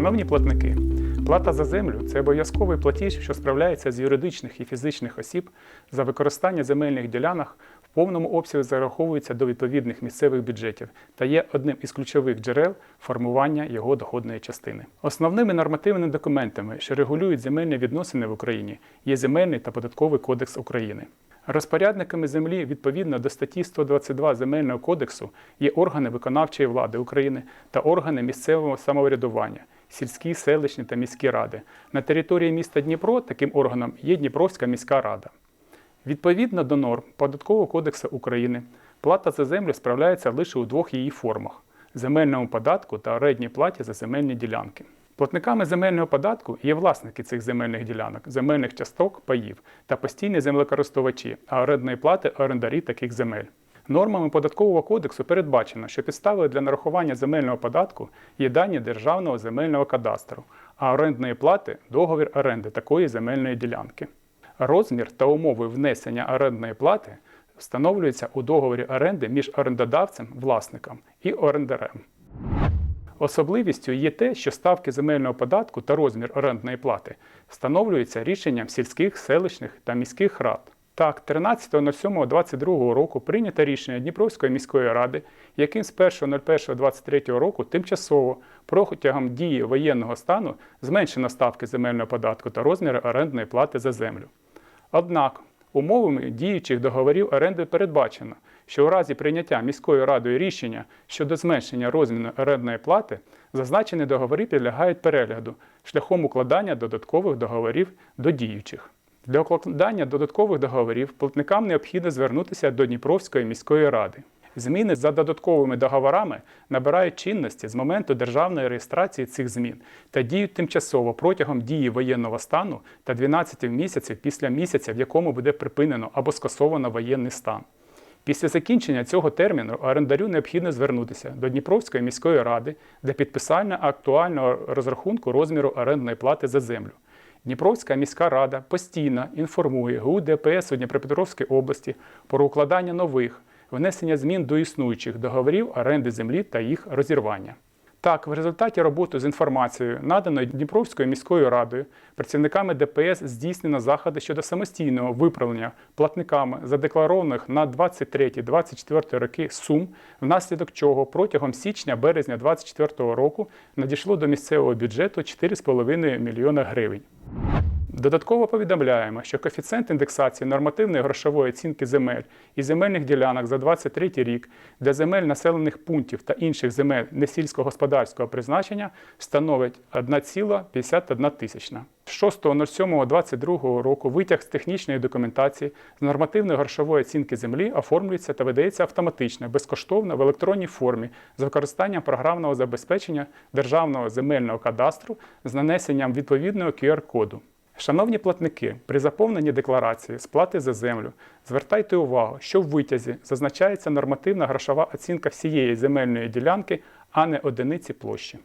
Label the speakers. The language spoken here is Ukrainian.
Speaker 1: Шановні платники, плата за землю це обов'язковий платіж, що справляється з юридичних і фізичних осіб за використання земельних ділянок в повному обсязі зараховується до відповідних місцевих бюджетів та є одним із ключових джерел формування його доходної частини. Основними нормативними документами, що регулюють земельні відносини в Україні, є Земельний та податковий кодекс України. Розпорядниками землі відповідно до статті 122 Земельного кодексу є органи виконавчої влади України та органи місцевого самоврядування, сільські, селищні та міські ради. На території міста Дніпро таким органом є Дніпровська міська рада. Відповідно до норм Податкового кодексу України, плата за землю справляється лише у двох її формах: земельному податку та орендній платі за земельні ділянки. Платниками земельного податку є власники цих земельних ділянок, земельних часток, паїв та постійні землекористувачі, а орендної плати орендарі таких земель. Нормами податкового кодексу передбачено, що підставою для нарахування земельного податку є дані Державного земельного кадастру, а орендної плати договір оренди такої земельної ділянки. Розмір та умови внесення орендної плати встановлюються у договорі оренди між орендодавцем, власником і орендарем. Особливістю є те, що ставки земельного податку та розмір орендної плати встановлюються рішенням сільських, селищних та міських рад. Так, 13.07.22 року прийнято рішення Дніпровської міської ради, яким з 1.01.23 року тимчасово протягом дії воєнного стану зменшено ставки земельного податку та розміри орендної плати за землю. Однак умовами діючих договорів оренди передбачено, що у разі прийняття міською радою рішення щодо зменшення розміру орендної плати, зазначені договори підлягають перегляду шляхом укладання додаткових договорів до діючих. Для укладання додаткових договорів платникам необхідно звернутися до Дніпровської міської ради. Зміни за додатковими договорами набирають чинності з моменту державної реєстрації цих змін та діють тимчасово протягом дії воєнного стану та 12 місяців після місяця, в якому буде припинено або скасовано воєнний стан. Після закінчення цього терміну орендарю необхідно звернутися до Дніпровської міської ради для підписання актуального розрахунку розміру орендної плати за землю. Дніпровська міська рада постійно інформує ГУ ДПС у Дніпропетровській області про укладання нових, внесення змін до існуючих договорів оренди землі та їх розірвання. Так, в результаті роботи з інформацією, наданою Дніпровською міською радою, працівниками ДПС здійснено заходи щодо самостійного виправлення платниками задекларованих на 23-24 роки сум, внаслідок чого протягом січня-березня 2024 року надійшло до місцевого бюджету 4,5 мільйона гривень. Додатково повідомляємо, що коефіцієнт індексації нормативної грошової оцінки земель і земельних ділянок за 2023 рік для земель населених пунктів та інших земель несільськогосподарського призначення становить 1,51 тисячна. З 6.07.22 року витяг з технічної документації з нормативної грошової оцінки землі оформлюється та видається автоматично, безкоштовно в електронній формі з використанням програмного забезпечення Державного земельного кадастру з нанесенням відповідного QR-коду. Шановні платники, при заповненні декларації сплати за землю звертайте увагу, що в витязі зазначається нормативна грошова оцінка всієї земельної ділянки, а не одиниці площі.